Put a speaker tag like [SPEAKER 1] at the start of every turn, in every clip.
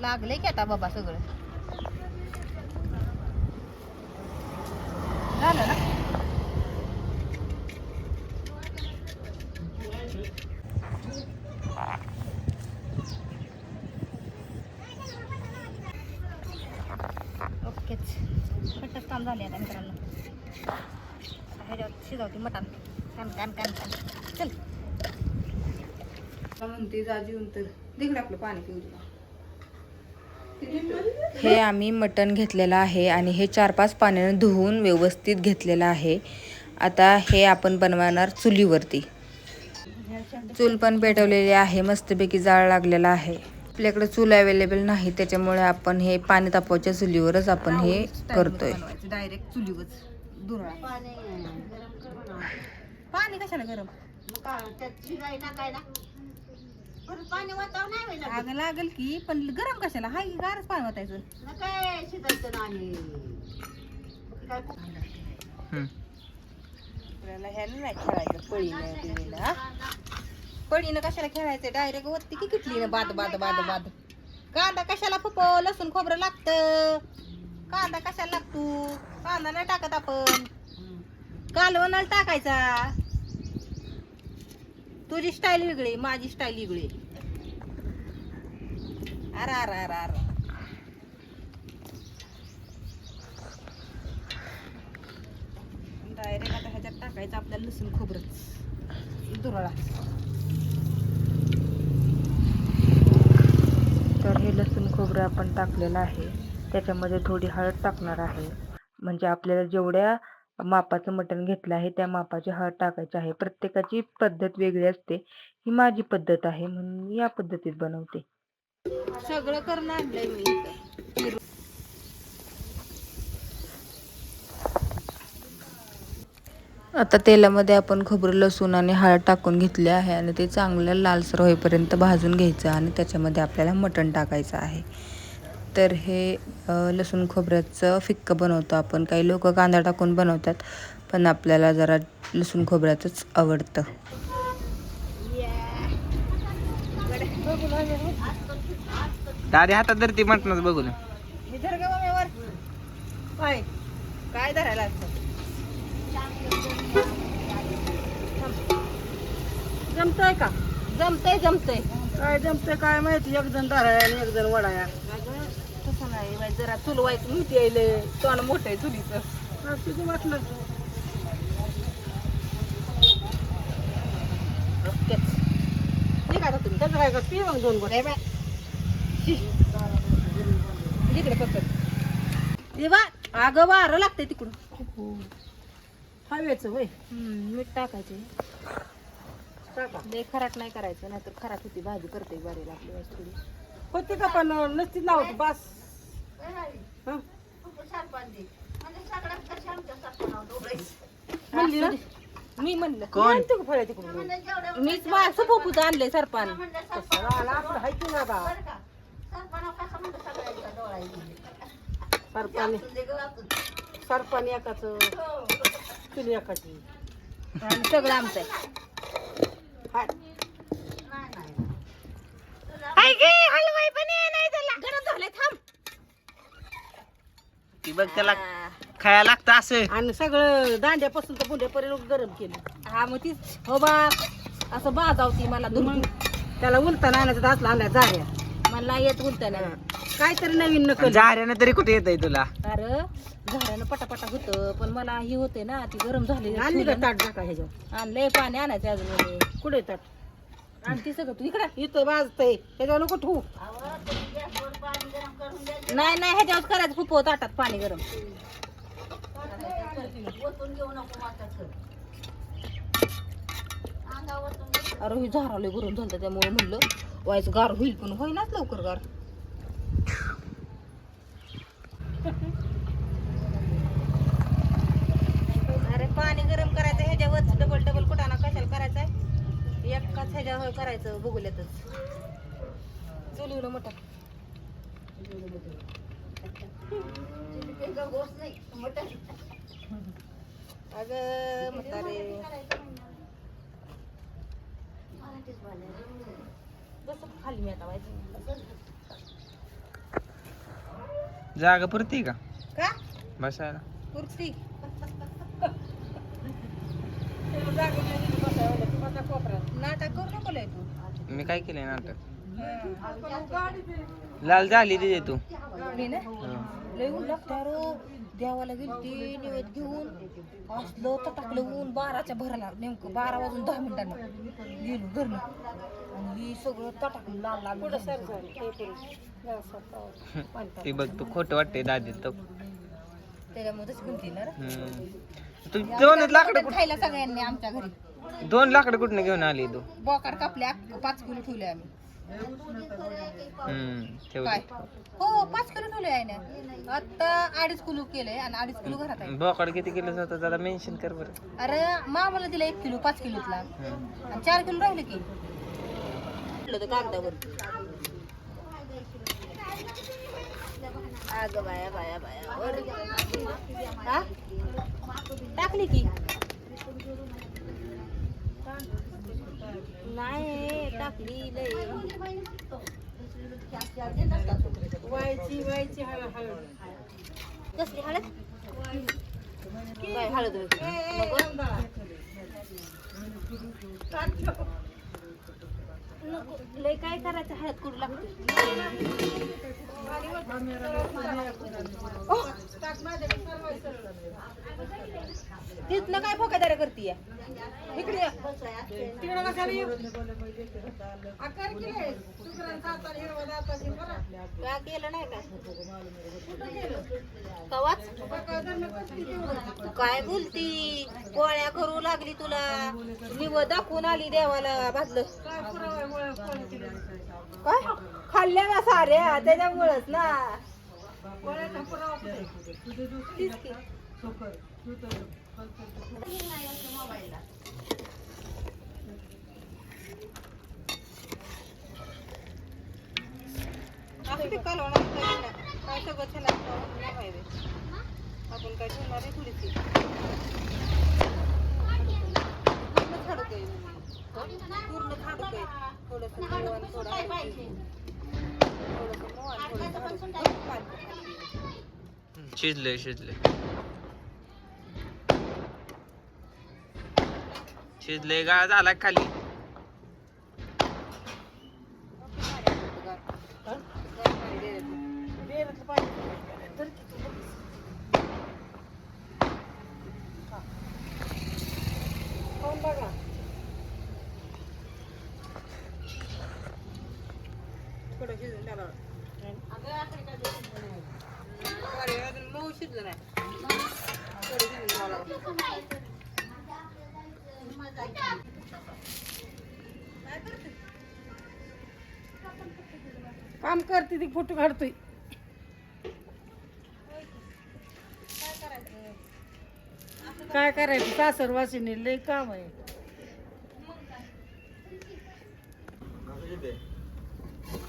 [SPEAKER 1] लागले की आता बाबा सगळं. झालं ना? ओकेच खट्टच काम झाले आता मित्रांनो. आता ह्याच्यावर शिजवते मटण. कॅन कॅन कॅन कॅन चल. म्हणते जा जेवून तर. तिकडे आपलं पाणी पिऊ तुला
[SPEAKER 2] हे आम्ही मटण घेतलेलं आहे आणि हे चार पाच पाण्याने धुवून व्यवस्थित घेतलेलं आहे. आता हे आपण बनवणार चुलीवरती. चूल पण पेटवलेली आहे मस्तपैकी जाळ लागलेला आहे. आपल्याकडे चूल अवेलेबल नाही त्याच्यामुळे आपण हे पाणी तापवायच्या चुलीवरच आपण हे करतोय.
[SPEAKER 1] डायरेक्ट चुलीवरच दुरळा पाणी. कशाला गरम? अगं लागल की पण गरम कशाला? हाय की गारच पाणी आपल्याला ह्यानं नाही खेळायचं पळीनं बिळीनं, हा? पळीनं कशाला खेळायचं? डायरेक्ट वरती की किटलीनं? बाद बाद बाद बाद. कांदा कशाला फुपो लसूण खोबरं लागतं? कांदा कशाला लागतो? कांदा नाही टाकत आपण. कालवणाला टाकायचा. तुझी स्टाईल वेगळी माझी स्टाईल वेगळी. अर अर अर अर डायरेक्ट आता ह्याच्यात टाकायचं आपल्याला लसूण खोबरं दुरळा.
[SPEAKER 2] तर हे लसूण खोबरं आपण टाकलेलं आहे. त्याच्यामध्ये थोडी हळद टाकणार आहे. म्हणजे आपल्याला जेवढ्या मापाचं मटण घेतलं आहे त्या मापाची हळद टाकायची आहे. प्रत्येकाची पद्धत वेगळी असते. ही माझी पद्धत आहे म्हणून मी या पद्धतीत बनवते.
[SPEAKER 1] सगळं करून आणलंय मी इथं.
[SPEAKER 2] आता तेलामध्ये आपण खोबरं लसूण आणि हळद टाकून घेतले आहे आणि ते चांगलं लालसर होईपर्यंत भाजून घ्यायचं आणि त्याच्यामध्ये आपल्याला मटण टाकायचं आहे. तर हे लसूण खोबऱ्याचं फिक्क बनवतो आपण. काही लोक कांदा टाकून बनवतात पण आपल्याला जरा लसूण खोबऱ्याचंच आवडतं.
[SPEAKER 3] दादी हातात धरती
[SPEAKER 1] हे धर गं मम्मीवर. काय काय धरायला असतं जमतय का? जमतय जमतय.
[SPEAKER 4] काय जमते काय माहिती? एक जण धराया आणि एक जण वडाया
[SPEAKER 1] नाही बाई जरा चुल व्हायचं मोठी यायले तोंड मोठं आहे चुलीचं.
[SPEAKER 4] तुझं वाटलं.
[SPEAKER 1] आहे तुम्ही.
[SPEAKER 4] त्याचं काय का पी मग दोन गोट
[SPEAKER 1] नाही बाय इकडे पकड ये बा अगं वारं लागतंय तिकडून.
[SPEAKER 4] हवेचं
[SPEAKER 1] हम्म, मीठ टाकायचे लय खराट नाही करायचं नाहीतर खराट होती भाजी करते आपली वाईट थोडी
[SPEAKER 4] होते का पण नसती लावत बस? म्हणली ना?
[SPEAKER 1] मी म्हणलं.
[SPEAKER 3] कोण?
[SPEAKER 4] आणते का फळ्या तिकडून?
[SPEAKER 1] मीच माणसं पोपूच आणले सरपान.
[SPEAKER 4] आला आपलं हाय की? ना बा सरपाणी सरपाणी एकाच चुली एकाची.
[SPEAKER 1] आणि सगळं आमचं आहे.
[SPEAKER 4] हाय.
[SPEAKER 1] हलवाई पण नाही त्याला. गरम झालंय थांब.
[SPEAKER 3] ती बघ त्याला. खायला लागतं असं.
[SPEAKER 4] आणि सगळं दांड्यापासून तर बुंड्यापर्यंत गरम केलं.
[SPEAKER 1] हा मग तीच हो बा असं बाजावती मला दुर्ग
[SPEAKER 4] त्याला उलताना आणायचं असला आणल्या जाऱ्या
[SPEAKER 1] मला येत उलटायला
[SPEAKER 4] काहीतरी नवीन नकल
[SPEAKER 3] झाऱ्यानं तरी कुठे येत तुला?
[SPEAKER 1] अरे झाडानं पटापटा होतं पण मला ही होते ना ती गरम झाली.
[SPEAKER 4] आणली का ताट टाका ह्याच्यावर?
[SPEAKER 1] आणलंय पाणी आणायचं अजून.
[SPEAKER 4] कुठे ताट?
[SPEAKER 1] आणि ती सगळं तू इकडे
[SPEAKER 4] इथं वाजतंय त्याच्यावर नको ठेवू.
[SPEAKER 1] नाही नाही ह्याच्यावर करायचं खूप होत आटात पाणी गरम. अरे ही झारावले गरम झालं त्यामुळे म्हणलं व्हायचं गार होईल पण होईनाच लवकर गार. अरे पाणी गरम करायचं ह्याच्यावर डबल डबल कुठाना कशाला करायचंय? एकाच ह्याच्यावर करायचं बघूल्यातच. चुलीवर मोठा. अगं म्हातारे. बस खाली मी आता व्हायचं
[SPEAKER 3] जागा पुरती का?
[SPEAKER 1] का?
[SPEAKER 3] बसायला.
[SPEAKER 1] कुर्ती नाटक करू नको लय तू.
[SPEAKER 3] मी काय केलंय नाटक. लाल झाली तिथे तू.
[SPEAKER 1] मी ना? लय ऊन लागतं रो. देवाला गेलती निवेद घेऊन. असलं तर टाकलं ऊन. बाराच्या भराला नेमकं बारा वाजून दहा मिनिटांना. गेलो घरनं. आणि ही सगळं तटाकलं लाल लाल पुढं
[SPEAKER 3] ती बघ तू खोटं वाटतंय दादी तो
[SPEAKER 1] ना रे.
[SPEAKER 3] हम्म. तू दोन लाकडं कुठं
[SPEAKER 1] खायला सगळ्यांनी आमच्या घरी.
[SPEAKER 3] दोन लाकडं कुठनं घेऊन आली तू?
[SPEAKER 1] बोकाड कापल्या पाच किलो ठेवले आम्ही.
[SPEAKER 3] हम्म ठेव
[SPEAKER 1] काय? हो पाच किलो ठेवले आहे ना आता अडीच किलो केलंय आणि अडीच किलो घरात आहे.
[SPEAKER 3] बोकड किती किलो होतं जरा मेन्शन कर बरं.
[SPEAKER 1] अरे मामाला दिला एक किलो पाच किलोतला.
[SPEAKER 3] हम्म.
[SPEAKER 1] आणि चार किलो राहिले की. कागदावर अगं बाया बाया बाया. वर. हा? टाकली की नाही टाकली लय
[SPEAKER 4] व्हायची व्हायची हळद हळद
[SPEAKER 1] कसली हळद हळद? नको. लय काय करायचं? हळद लागते तिथनं काय फोकादार करतीय? इकडे ये.
[SPEAKER 4] तिकडं कशाला येऊ? आकार केले
[SPEAKER 1] नाही काय कवाच? काय बोलती? गोळ्या करू लागली तुला. निव दाखवून आली देवाला भाजलं.
[SPEAKER 4] काय?
[SPEAKER 1] खाल्ल्या ना साऱ्या त्याच्यामुळेच ना. असं ते कलवणार काय सगळं छान आपण काय ठेवणार आहे थोडीशी? पूर्ण थाडूकय. पूर्ण थाडूकय. थोडंसं थोडं. थोडंसं मोहन, थोडंसं.
[SPEAKER 3] शिजले शिजले. शिजले गा झाला का खाली
[SPEAKER 4] पाणी. तिथे फोटो काढतोय. काय करायचं? सासर वासिनी लय काम आहे.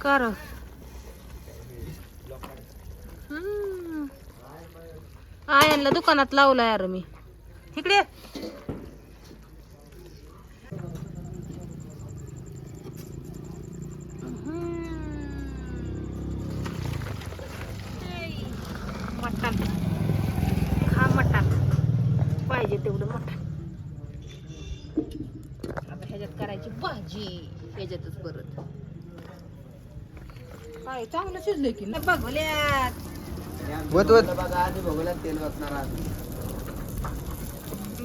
[SPEAKER 1] कर. आयांना दुकानात लावलं यार मी. इकडे तेवढं मटण आता ह्याच्यात करायची भाजी ह्याच्यातच परत. काय चांगलं शिजलंय की नाही? बघल्यात
[SPEAKER 3] वत वत.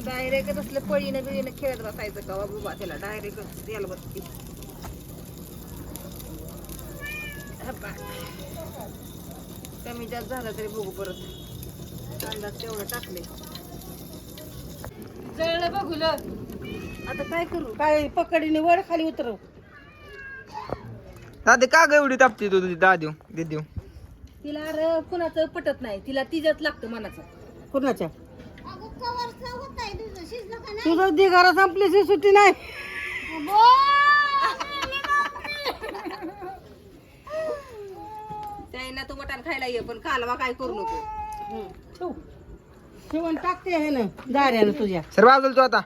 [SPEAKER 1] डायरेक्ट असलं पळीनं बिळीनं खेळत बसायचं का बाबा त्याला डायरेक्ट याला बसते. कमी जास्त झालं तरी बघू परत. अंदाज तेवढं टाकले
[SPEAKER 4] जळलं बघुल
[SPEAKER 1] आता काय करू?
[SPEAKER 4] काय पकडीने वर खाली उतरव.
[SPEAKER 3] दादी का ग एवढी तापती तू? तुझी दादी देऊ
[SPEAKER 1] तिला अरे कुणाचं पटत नाही. तिला तिच्यात लागतं मनाचं.
[SPEAKER 4] कुणाच्या? तुझं. दिगारा संपल्याची सुट्टी नाही.
[SPEAKER 1] त्याईना तू मटण खायला ये पण कालवा काय करू नको.
[SPEAKER 4] शिवण टाकते हे ना दाऱ्यानं तुझ्या.
[SPEAKER 3] सर बाजूला तू आता.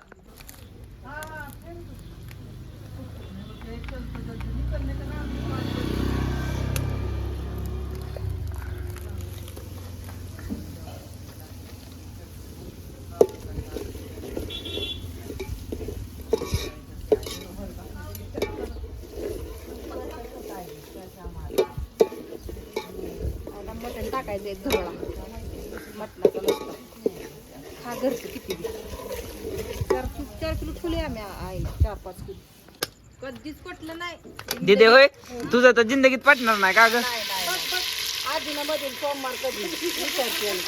[SPEAKER 1] मटण टाकायचं एक धोळा मटणाचा नुसतं. हा घरचं किती बी. चार किलो चार किलो ठुले आम्ही आ- आईला चार पाच किलो. कधीच पटलं नाही.
[SPEAKER 3] दिदे होय तुझं तर जिंदगीत पटणार नाही का ग.
[SPEAKER 4] आजीनं मध्ये सोमवार कधी विचार केला.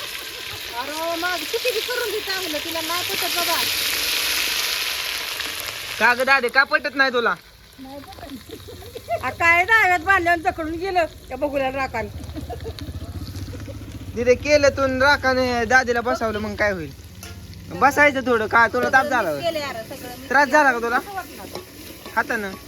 [SPEAKER 1] अरे मग किती बी करून दे चांगलं तिला नाही पटत बाबा.
[SPEAKER 3] का ग दादे का पटत नाही तुला?
[SPEAKER 4] आ, काय डाव्यात बांधल्यावर जकडून गेलं त्या बघूला राखान.
[SPEAKER 3] दिदे केलं तू राखाने दादीला बसवलं मग काय होईल? बसायचं थोडं. का तुला ताप झाला होय? त्रास झाला का तुला? हातानं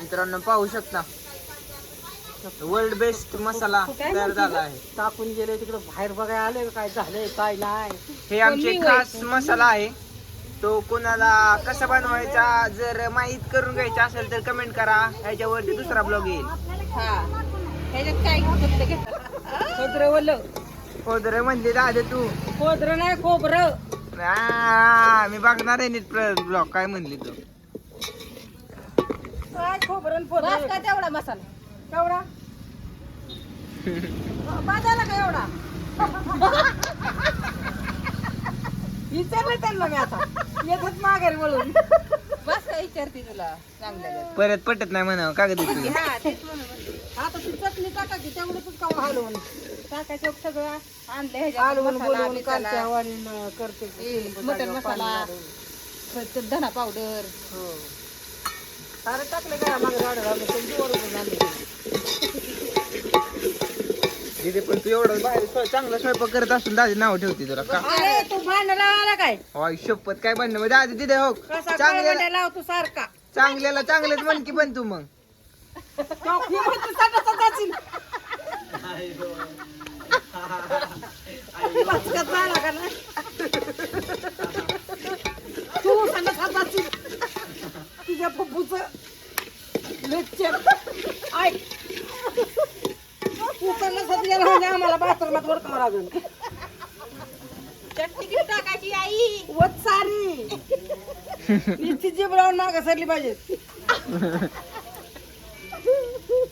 [SPEAKER 3] मित्रांनो पाहू शकता. वर्ल्ड बेस्ट मसाला तयार झाला आहे.
[SPEAKER 4] टाकून गेले तिकडे. बाहेर बघायला आले काय झालंय काय नाही?
[SPEAKER 3] हे आमचे खास मसाला आहे. तो कोणाला कसा बनवायचा जर माहीत करून घ्यायचा असेल तर कमेंट करा. ह्याच्यावरती दुसरा ब्लॉग येईल.
[SPEAKER 1] हा. ह्याच्यात काय
[SPEAKER 3] खोदरे म्हणले दादे तू.
[SPEAKER 4] खोबरं नाही खोबरं.
[SPEAKER 3] मी बघणार आहे नीट ब्लॉग काय म्हणली तू?
[SPEAKER 4] काय खोबरं आणि
[SPEAKER 1] बस
[SPEAKER 4] खोबरं
[SPEAKER 1] का तेवढा मसाला?
[SPEAKER 4] केवढा बाजाला का एवढा? विचारलं त्यांना मी आता. येतच माघारी वळून
[SPEAKER 1] बस का विचारते तुला चांगल्या
[SPEAKER 3] परत पटत नाही म्हणावं. का ग तुझी
[SPEAKER 1] हा तेच म्हणून म्हणते.
[SPEAKER 4] आता ती चटणी टाकायची तेवढंच का हलवून.
[SPEAKER 1] टाकायचं सगळं आणलं ह्याच्यात.
[SPEAKER 4] हलवून
[SPEAKER 1] मसाला,
[SPEAKER 4] बोलवून
[SPEAKER 1] बिसाला,
[SPEAKER 4] करते हवानी करते
[SPEAKER 1] ए, मटण मसाला. परत धना पावडर.
[SPEAKER 4] हो. सारं टाकलं काय मागे झाडं लावलं ते जोर झाले.
[SPEAKER 3] पण तू एवढं बाहेर स्व- चांगला स्वयंपाक करत असून दादी नाव ठेवते तुला. का?
[SPEAKER 4] अरे तू भांडण आला काय?
[SPEAKER 3] वाय शपथ काय बनणं मग दादी तिथे हो.
[SPEAKER 4] कसा
[SPEAKER 3] चांगल्याला
[SPEAKER 4] लावतो सारखा?
[SPEAKER 3] चांगल्याला चांगलेच म्हण की पण तू मग.
[SPEAKER 4] तो ही म्हणते सटाचा जाशील. वाचकात झाला का नाही? तू सटाचा जाशील. तुझ्या पप्पूच लेक्चर ऐक. तू त्यांना सध्या आम्हाला बाथरूमात वर का लागेल.
[SPEAKER 1] चटणी किती टाकायची आई.
[SPEAKER 4] वत सारी. नुसती जीभ लावून मागं सरली पाहिजे.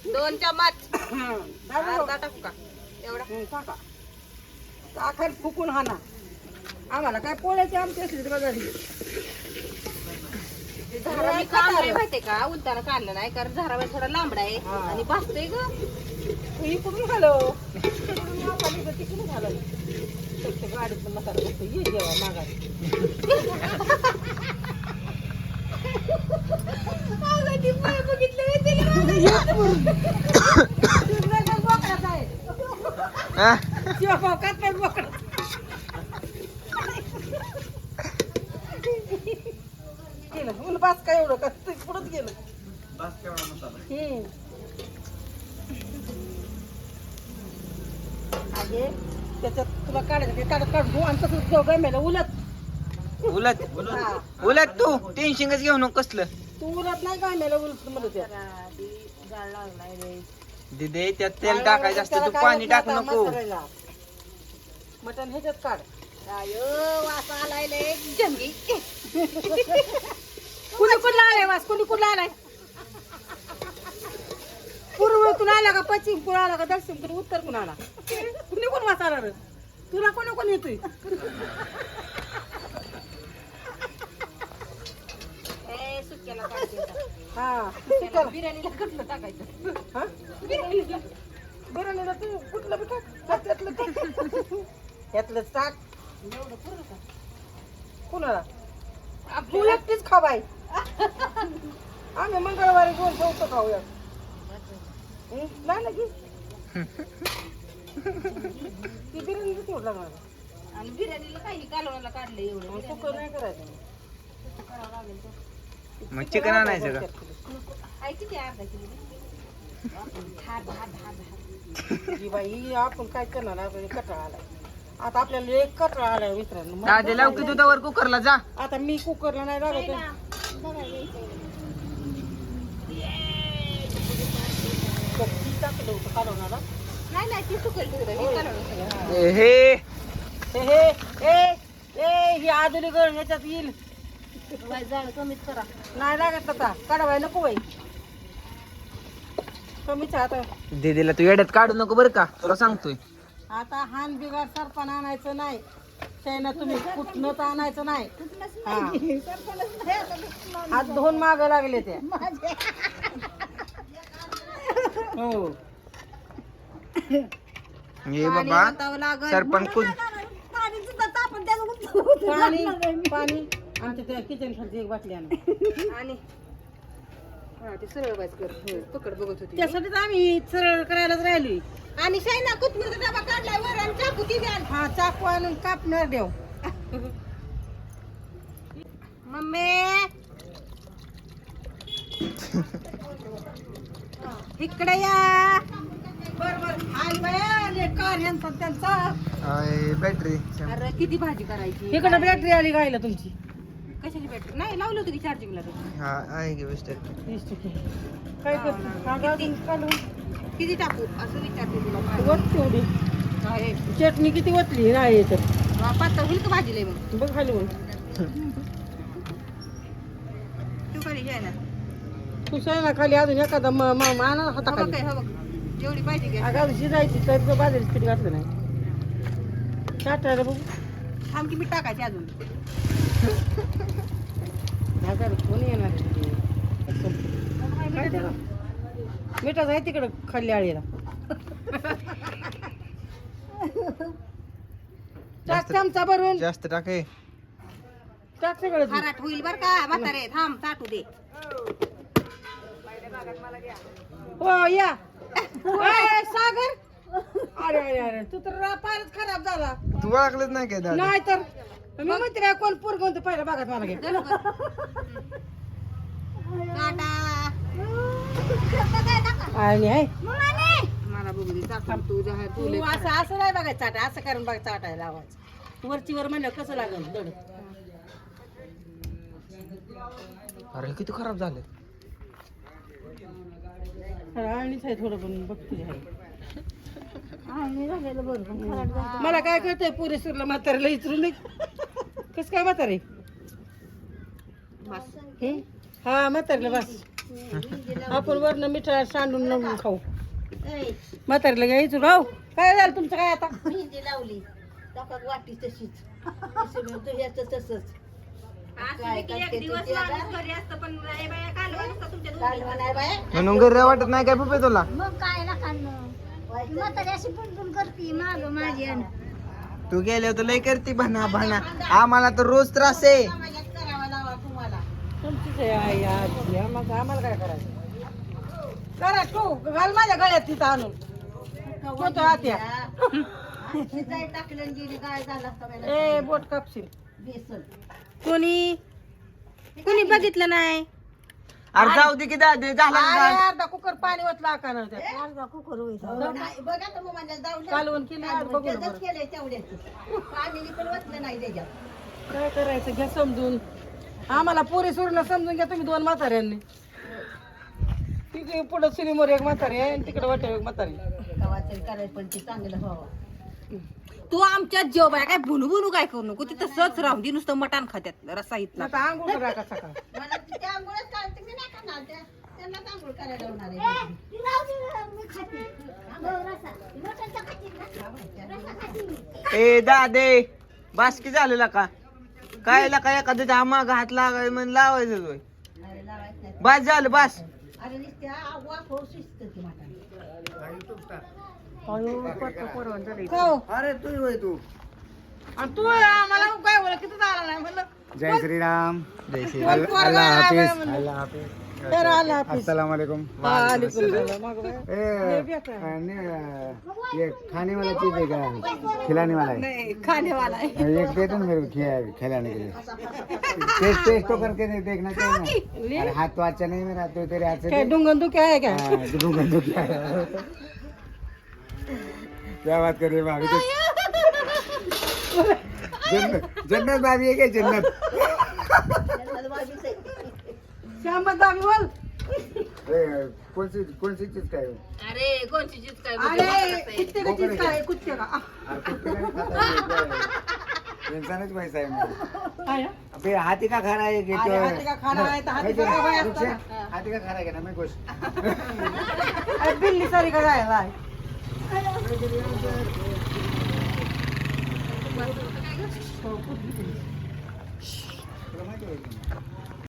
[SPEAKER 1] दोन.
[SPEAKER 4] दादा,
[SPEAKER 1] अर्धा टाकू का एवढा.
[SPEAKER 4] टाका. साखर फुकून हाना. आम्हाला काय पोळ्याची आमची असली तर बघा
[SPEAKER 1] झारा मी काढलाय माहितीये का? उलताना काढलं नाही कारण झारावर थोडा लांबडा आहे. आणि भासतोय ग.
[SPEAKER 4] ही कुठून घालो तिकडून घालो गाडीत मसाला बसतो ये जेवा माघारी. बोकडाच आहे
[SPEAKER 3] हा?
[SPEAKER 4] शिवा भाऊ काय पण बोकडा. गेलं. बास काय एवढं का पुढंच गेलं. हम्म. अगे त्याच्यात तुला काढायचं ते काढत काढू आणि तसंच जाऊ गमेला उलट.
[SPEAKER 3] उलट?
[SPEAKER 4] हा.
[SPEAKER 3] उलट तू? टेन्शनच घेऊ नको कसलं?
[SPEAKER 4] तू उलट नाही गमेला उलट
[SPEAKER 1] रे.
[SPEAKER 3] दिदे त्यात तेल टाकायचं असतं तू पाणी टाकू नको.
[SPEAKER 4] मटण ह्याच्यात काढ.
[SPEAKER 1] आयो वास आलाय लय. जंगी
[SPEAKER 4] कुणी कुठला आलाय वास? कुणी कुठला आलाय? पूर्वेतून आला का पश्चिम कुण आला का दक्षिण कुण उत्तर कुण आला? कुणी कोण वास आला रे तुला कोणी कोण येतोय?
[SPEAKER 1] सुक्याला टाकायचं
[SPEAKER 4] हा.
[SPEAKER 1] बिर्याणीला कुठलं टाकायचं?
[SPEAKER 4] हा? बिर्याणीला. बिर्याणीला तू कुठलं बी टाक. टाक त्यातलं टाक. यातलंच टाक. कुणाला? तू एकटीच खा बाई आम्ही मंगळवारी घेऊन ठेवतो खाऊया? नाही लगी ती बिर्याणी लागणार
[SPEAKER 1] आणि बिर्याणीला काही कालवणाला काढलं एवढं
[SPEAKER 4] नाही करायचं.
[SPEAKER 3] मग चिकन आणायचं का?
[SPEAKER 1] आहे किती अर्धा किलो? दहा दहा दहा दहा
[SPEAKER 4] ही बाई आपण काय करणार आपण कटाळा आलाय. आता आपल्याला एक कटाळा आलाय मित्रांनो.
[SPEAKER 3] दादी लाव की दुधावर कुकरला जा.
[SPEAKER 4] आता मी कुकरला नाही लागत टाकलं होतं
[SPEAKER 1] हे
[SPEAKER 3] हे.
[SPEAKER 4] हे हे ए ए ही आधुनिक ह्याच्यात येईल.
[SPEAKER 1] कमीच करा.
[SPEAKER 4] नाही लागत आता. काढवाय नको बाई. कमीच आता.
[SPEAKER 3] दीदीला तू येड्यात काढू नको बरं का. तुला सांगतोय.
[SPEAKER 4] आता हान बिगाड सरपण आणायचं नाही. त्यानं तुम्ही कुठनं तर आणायचं नाही. हा. हात धुवून माग लागले ते. हो.
[SPEAKER 3] हे बाबा सरपंच
[SPEAKER 4] पाणी पाणी आमच्या त्या किचन खालची एक बाटली आणा
[SPEAKER 1] आणि हा ते सरळ कर. पकड बघत होती
[SPEAKER 4] त्यासाठीच आम्ही सरळ करायलाच राहिलोय.
[SPEAKER 1] आणि शाईना डबा काढलाय वर आणि चाकू
[SPEAKER 4] हा चाकू आणून कापणार देव.
[SPEAKER 1] मम्मी. इकडे या.
[SPEAKER 3] बॅटरी
[SPEAKER 1] अरे किती भाजी करायची?
[SPEAKER 4] इकडं बॅटरी आली गायला तुमची.
[SPEAKER 1] कशाची बॅटरी नाही लावलं होतं की चार्जिंगला
[SPEAKER 3] हा आहे की बेस्ट
[SPEAKER 4] वीस टक्के. काय करते? गाजून काढून
[SPEAKER 1] किती? टाकू? असं विचारते तुला काय.
[SPEAKER 4] वत तेवढी
[SPEAKER 1] आहे.
[SPEAKER 4] चटणी किती वतली नाही तर
[SPEAKER 1] हा, पातळ होईल का भाजी लय मग?
[SPEAKER 4] बघ खाली मग.
[SPEAKER 1] तू खाली ना.
[SPEAKER 4] तू ना खाली अजून एखादा म- म- माना
[SPEAKER 1] हो बघ
[SPEAKER 4] हाताखाली
[SPEAKER 1] काय हो बघ. जेवढी पाहिजे घ्या.
[SPEAKER 4] अगं शिजायची तर तो बाजरीच पीठ घातलं नाही. टाटायला बघ
[SPEAKER 1] थांब की मी टाकायची अजून.
[SPEAKER 4] हजार कोण येणार आहे? काय त्याला? मिठाचं आहे तिकडं खाली आळीला. टाक चमचा भरून.
[SPEAKER 3] जास्त टाके
[SPEAKER 4] टाक सगळं ते.
[SPEAKER 1] खाराट होईल बर का म्हातारे. थांब ताटू दे.
[SPEAKER 4] हो या. ए, सागर. अरे अरे अरे तू तर रा- फारच खराब झाला.
[SPEAKER 3] तू ओळखलंच नाही काय दादा?
[SPEAKER 4] नाही तर. मी म्हणते कोण पोर कोणतं पहिलं बघत मला घे.
[SPEAKER 1] टाटा.
[SPEAKER 4] आणि आहे.
[SPEAKER 1] मला बघू दे तू जहा तू
[SPEAKER 4] तू
[SPEAKER 1] लय
[SPEAKER 4] असं असं नाही बघायचं चाटा असं करून बघ चाटायला लावायचं. वरची वर म्हणलं कसं लागल? दड
[SPEAKER 3] अरे किती खराब झाले
[SPEAKER 4] आणलीच आहे थोडं पण बघ तुझ्या मला काय कळतंय पुरेसूरला म्हाताऱ्याला इचरून नाही कस काय म्हातारे? हं? म्हाताऱ्याला बस आपण वरनं मिठा सांडून नवून खाऊ. म्हाताऱ्याला काय इचून राहू काय झालं तुमचं काय आता?
[SPEAKER 1] लावली. वाटी तशीच. तसंच.
[SPEAKER 3] म्हणून घरी वाटत नाही काय पप्पे तुला?
[SPEAKER 5] मग काय ना खाणं? म्हातारी अशी पुंपून करते माग माझी आणि.
[SPEAKER 3] तू गेले तर लय करते भना भना आम्हाला तर रोज त्रास आहे.
[SPEAKER 4] आम्हाला काय करायचं? करा तू. घाल माझ्या गळ्यात तिथं आणून. कोणतं आत्या
[SPEAKER 1] टाकलं गेली काय झालं
[SPEAKER 4] ए बोट कापशील.
[SPEAKER 1] बेसन.
[SPEAKER 4] कोणी?
[SPEAKER 1] कुणी बघितलं नाही?
[SPEAKER 3] अरे जाऊ दे की दादा झाला ना
[SPEAKER 4] अरे
[SPEAKER 3] दादा.
[SPEAKER 4] अर्धा कुकर पाणी ओतला त्यात.
[SPEAKER 5] अर्धा कुकर होईल.
[SPEAKER 1] बघा तर मग जाऊ
[SPEAKER 4] कालवण केली आज बघू ना बरं.
[SPEAKER 1] केलंय तेवढ्याच पाणी पण वाचलं नाही त्याच्यात.
[SPEAKER 4] काय करायचं घ्या समजून. आम्हाला पोरी सोडणं समजून घ्या तुम्ही दोन म्हाताऱ्यांनी. तिथे पुढं सिनेमोर एक म्हातारी आहे आणि तिकडे वाटेल एक म्हातारी
[SPEAKER 1] गावाचं करायचं पण ते चांगलं व्हावं. तू आमच्या जेवण काय बुनू बुनू काय करू नको? तिथं सच राहून दे नुसतं मटान खात्यात रसा इथला.
[SPEAKER 4] आता आंघोळ करा का सकाळ?
[SPEAKER 1] मला त्या आंघोळच काढते मी नाही करणार त्या. त्यांना आंघोळ करायला होणार आहे.
[SPEAKER 5] ती राहू दे, मी खाते. हो, मटण.
[SPEAKER 3] ए दादे बासकी झालेला का? काय का एखाद्याच्या माग हात लागाय म्हणून लावायचं बस झालं बस.
[SPEAKER 1] अरे नुसत्या
[SPEAKER 6] अरे तू होय तू.
[SPEAKER 4] आणि तू आम्हाला काय बोला किती झाला नाही म्हणलं.
[SPEAKER 6] जय श्रीराम.
[SPEAKER 3] जय श्री
[SPEAKER 4] कोण पोरगा आहे म्हणलं.
[SPEAKER 6] अल्लाह हाफिज.
[SPEAKER 4] तर आला हाफिज.
[SPEAKER 6] अस्सलाम वालेकुम
[SPEAKER 4] वालेकुम सलाम. मग बाय.
[SPEAKER 6] ए,
[SPEAKER 4] बेटा.
[SPEAKER 6] अ, ने- ये खाने वाला चीज है क्या खिलाने वाला है
[SPEAKER 1] नाही खानेवाला आहे.
[SPEAKER 6] एक दे दो ना मेरे को खिला- खिलाने के लिए. टेस्ट टेस्ट तो करके दे- देखना चाहिए ना. अरे हाथ तो अच्छा नहीं मेरा तो तेरे हाथ से
[SPEAKER 4] काय। डुंगन दुखी आहे
[SPEAKER 6] हाँ, तो क्या है? क्या बात कर रही है भाभी? तो जन्नत जन्नत भाभी है क्या जन्नत?
[SPEAKER 4] श्यामत बोल.
[SPEAKER 6] ए, कोणची कोणची चीज काय
[SPEAKER 1] अरे कोणची चीज काय
[SPEAKER 4] अरे कुत्ते का चीज काय कुत्ते का?
[SPEAKER 6] अरे कुठे नाही खाता येत. इंसानच पैसा आहे मग. अबे हाथी का खाना है कि
[SPEAKER 4] अरे हाथी का खाना है तो हाथी का खाना है.
[SPEAKER 6] हाथी का खाना है ना मैं कुछ
[SPEAKER 4] अरे बिल्ली सारी का जायला आहे.
[SPEAKER 6] तुला माहिती आहे का?